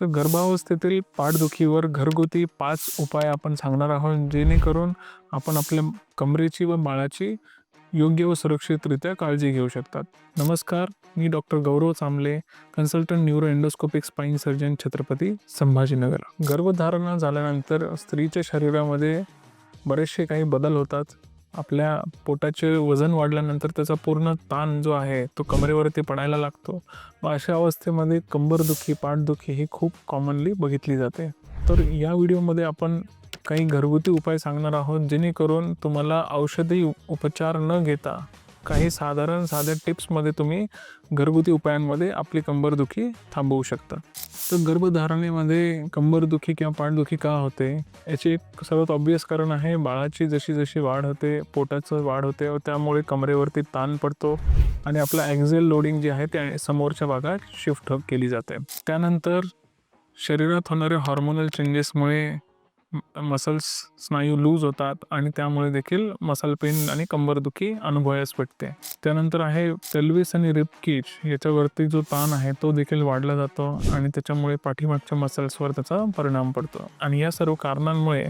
तर गर्भावस्थेतील पाठदुखीवर घरगुती पाच उपाय आपण सांगणार आहोत जेणेकरून आपण आपल्या कमरेची व बाळाची योग्य व सुरक्षितरित्या काळजी घेऊ शकतात. नमस्कार मी doctor Gaurav Chamble consultant neuro endoscopic spine surgeon Chhatrapati Sambhajinagar. गर्भधारणा झाल्यानंतर स्त्रीच्या शरीरामध्ये बरेचसे काही बदल होतात. आपल्या पोटाचे वजन वाढल्यानंतर त्याचा पूर्ण ताण जो आहे तो कमरेवरती पडायला लागतो. मग अशा अवस्थेमध्ये कंबरदुखी पाठदुखी ही खूप कॉमनली बघितली जाते. तर या व्हिडिओमध्ये आपण काही घरगुती उपाय सांगणार आहोत जेणेकरून तुम्हाला औषधी उपचार न घेता काही साधारण साध्या टिप्समध्ये तुम्ही घरगुती उपायांमध्ये आपली कंबरदुखी थांबवू शकता. तर गर्भधारणेमध्ये कंबरदुखी किंवा पाठदुखी का होते? याचे एक सर्वात ऑब्वियस कारण आहे बाळाची जशी जशी वाढ होते पोटाचं वाढ होते व त्यामुळे कमरेवरती ताण पडतो आणि आपलं ॲक्झेल लोडिंग जे आहे ते समोरच्या भागात शिफ्ट केली जाते. त्यानंतर शरीरात होणारे हॉर्मोनल चेंजेसमुळे मसल्स स्नायू लूज होतात आणि त्यामुळे देखील मसल पेन आणि कंबरदुखी अनुभवायला भेटते. त्यानंतर आहे पेल्विस आणि रिपकीज याच्यावरती जो ताण आहे तो देखील वाढला जातो आणि त्याच्यामुळे पाठीमागच्या मसल्सवर त्याचा परिणाम पडतो. आणि या सर्व कारणांमुळे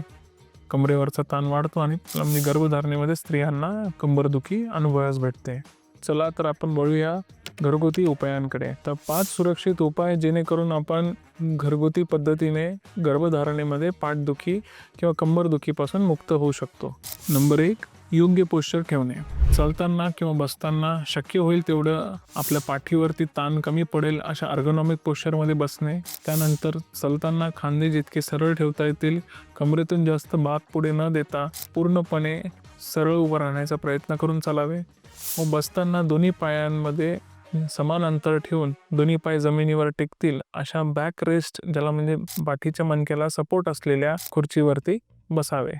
कमरेवरचा ताण वाढतो आणि म्हणजे गर्भधारणेमध्ये स्त्रियांना कंबरदुखी अनुभवायला भेटते. चला तर आपण वळूया घरगुती उपायांकडे. तर पाच सुरक्षित उपाय जेणेकरून आपण घरगुती पद्धतीने गर्भधारणेमध्ये पाठदुखी किंवा कंबरदुखीपासून मुक्त होऊ शकतो. नंबर एक योग्य पोश्चर ठेवणे. चालताना किंवा बसताना शक्य होईल तेवढं आपल्या पाठीवरती ताण कमी पडेल अशा अर्गोनॉमिक पोश्चरमध्ये बसणे. त्यानंतर चालताना खांदे जितके सरळ ठेवता येतील कमरेतून जास्त बात पुढे न देता पूर्णपणे सरळ उभं राहण्याचा प्रयत्न करून चालावे. व बसताना दोन्ही पायांमध्ये समान अंतर ठेवून दोन्ही पाय जमिनीवर टेकतील अशा बॅक रेस्ट ज्याला म्हणजे पाठीच्या मणक्याला सपोर्ट असलेल्या खुर्चीवरती बसावे.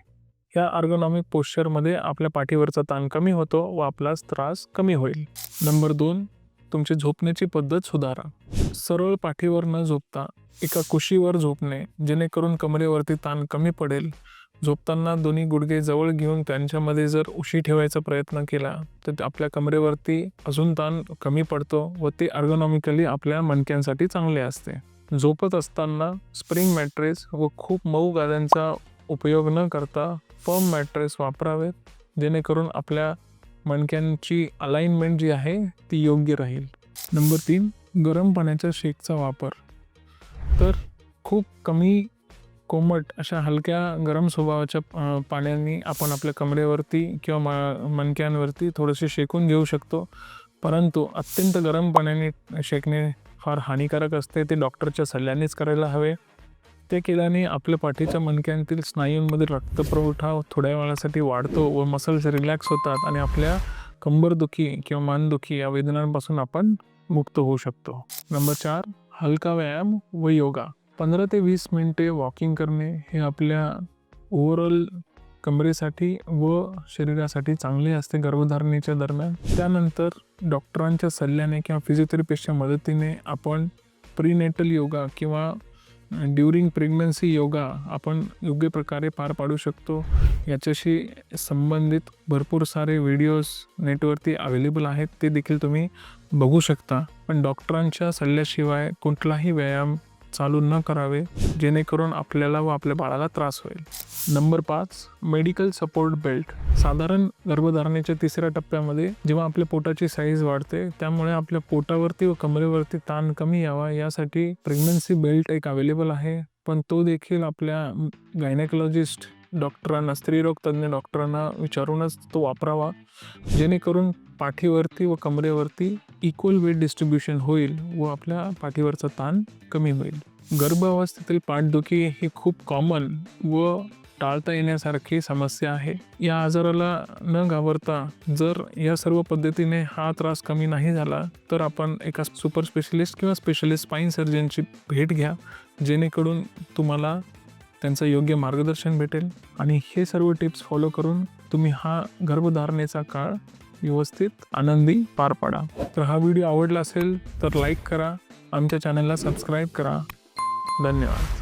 या आर्गोनॉमिक पोश्चरमध्ये आपल्या पाठीवरचा ताण कमी होतो व आपला त्रास कमी होईल. नंबर दोन तुमची झोपण्याची पद्धत सुधारा. सरळ पाठीवर न झोपता एका कुशीवर झोपणे जेणेकरून कमरेवरती ताण कमी पडेल झोपताना दोन्ही गुडघे जवळ घेऊन त्यांच्यामध्ये जर उशी ठेवायचा प्रयत्न केला तर आपल्या कमरेवरती अजून ताण कमी पडतो व ते अर्गोनॉमिकली आपल्या मणक्यांसाठी चांगले असते. झोपत असताना स्प्रिंग मॅट्रेस व खूप मऊ गाद्यांचा उपयोग न करता फर्म मॅट्रेस वापरावेत जेणेकरून आपल्या मणक्यांची अलाइनमेंट जी आहे ती योग्य राहील. नंबर तीन गरम पाण्याच्या शेकचा वापर. तर खूप कमी कोमट अशा हलक्या गरम स्वभावाच्या पाण्याने आपण आपल्या कमरेवरती किंवा मा मणक्यांवरती थोडेसे शेकून घेऊ शकतो. परंतु अत्यंत गरम पाण्याने शेकणे फार हानिकारक असते. ते डॉक्टरच्या सल्ल्यानेच करायला हवे. ते केल्याने आपल्या पाठीच्या मणक्यांतील स्नायूंमध्ये रक्तपुरवठा थोड्या वेळासाठी वाढतो व मसल्स रिलॅक्स होतात आणि आपल्या कंबरदुखी किंवा मानदुखी या वेदनांपासून आपण मुक्त होऊ शकतो. नंबर चार हलका व्यायाम व योगा. पंधरा ते वीस मिनटे वॉकिंग करणे हे आपल्या ओव्हरऑल कमरेसाठी व शरीरासाठी चांगले असते गर्भधारणेच्या दरम्यान. त्यानंतर डॉक्टरांच्या सल्ल्याने किंवा फिजिओथेरपिस्टच्या मदतीने आपण प्रीनेटल योगा किंवा ड्युरिंग प्रेग्नन्सी योगा आपण योग्य प्रकारे पार पाडू शकतो. याच्याशी संबंधित भरपूर सारे व्हिडिओज नेटवरती अवेलेबल आहेत. ते देखील तुम्ही बघू शकता. पण डॉक्टरांच्या सल्ल्याशिवाय कुठलाही व्यायाम चालू न करावे जेणेकरून आपल्याला व आपल्या बाळाला त्रास होईल. नंबर पाच मेडिकल सपोर्ट बेल्ट. साधारण गर्भधारणेच्या तिसऱ्या टप्प्यामध्ये जेव्हा आपल्या पोटाची साईज वाढते त्यामुळे आपल्या पोटावरती व कमरेवरती ताण कमी यावा यासाठी प्रेग्नन्सी बेल्ट एक अवेलेबल आहे. पण तो देखील आपल्या गायनेकोलॉजिस्ट डॉक्टरांना स्त्रीरोग तज्ज्ञ डॉक्टरांना विचारूनच तो वापरावा. जेणेकरून पाठीवरती व कमरेवरती इक्वल वेट डिस्ट्रीब्युशन होईल व आपल्या पाठीवरचा ताण कमी होईल. गर्भावस्थेतील पाठदुखी ही खूप कॉमन व टाळता येण्यासारखी समस्या आहे. या आजाराला न घाबरता जर या सर्व पद्धतीने हा त्रास कमी नाही झाला तर आपण एका सुपर स्पेशलिस्ट किंवा स्पेशलिस्ट स्पाईन सर्जनची भेट घ्या. जेणेकरून तुम्हाला त्यांचं योग्य मार्गदर्शन भेटेल. आणि हे सर्व टिप्स फॉलो करून तुम्ही हा गर्भधारणेचा काळ व्यवस्थित आनंदी पार पाडा. तर हा व्हिडिओ आवडला असेल तर लाईक करा. आमच्या चॅनलला सबस्क्राईब करा. धन्यवाद.